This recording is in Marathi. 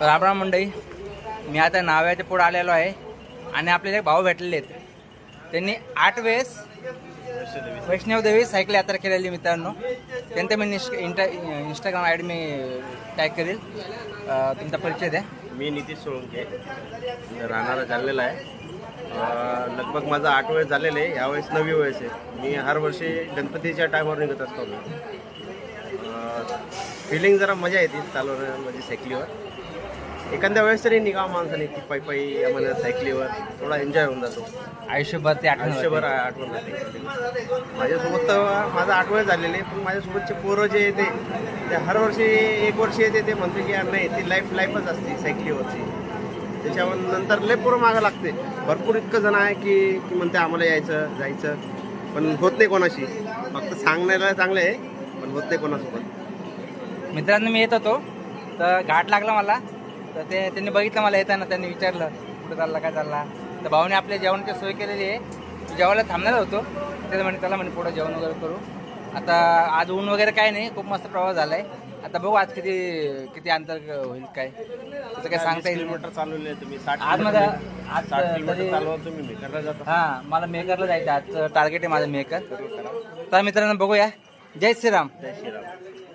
रामराम मंडळी मी आता नाव्याच्या पुढे आलेलो आहे आणि आपल्याला एक भाऊ भेटलेले आहेत त्यांनी आठ वेळेस वैष्णवदेवी सायकल यात्रा केलेली मित्रांनो. त्यांचं मी निष्क इंटा इंस्टाग्राम आय डी मी टॅग करेल. तुमचा परिचय द्या. मी नितीश सोळंके. राहणारा झालेला आहे. लगभग माझा आठ वेळेस झालेलं आहे. यावेळेस नवी वेळेस आहे. मी हर वर्षी गणपतीच्या टायमावर निघत असतो फिलिंग जरा मजा येते चालवण्या म्हणजे सायकलीवर. एखाद्या वेळेस तरी निघावं माणसाने की पायी पायी या म्हणा सायकलीवर थोडा एन्जॉय होऊन जातो. आयुष्यभर ते आठवण आयुष्यभर. आठवण राहते. माझ्यासोबत तर माझा आठ वेळ झालेले पण माझ्यासोबतचे पोरं जे येते ते हर वर्षी एक वर्षी येते ते म्हणते की यार नाही ती लाईफ लाईफच असते सायकलीवरची. त्याच्यावर नंतर लय पोरं मागं लागते. भरपूर इतकं जण आहे की की म्हणते आम्हाला यायचं जायचं पण होत नाही कोणाशी. फक्त सांगण्याला चांगलं आहे पण होत नाही कोणासोबत. मित्रांनो मी येत होतो. तर घाट लागला मला. तर ते त्यांनी बघितलं मला येताना त्यांनी विचारलं कुठं चालला काय चालला? तर भाऊने आपल्या जेवणाची सोय केलेली आहे. जेवायला थांबणार होतो. त्याला म्हणे त्याला म्हणे पुढं जेवण वगैरे करू. आता आज ऊन वगैरे काय नाही खूप मस्त प्रवास झालाय. आता बघू आज किती किती अंतर होईल काय. त्याचं काय सांगता येईल. किलोमीटर चालवले तुम्ही साठ आज माझा आज साठ किलोमीटर चालवा तुम्ही मेकरला जाता. हा मला मेकरला जायचं आजचं टार्गेट आहे माझं मेकर. तर मित्रांनो बघूया. जय श्रीराम. जय श्रीराम.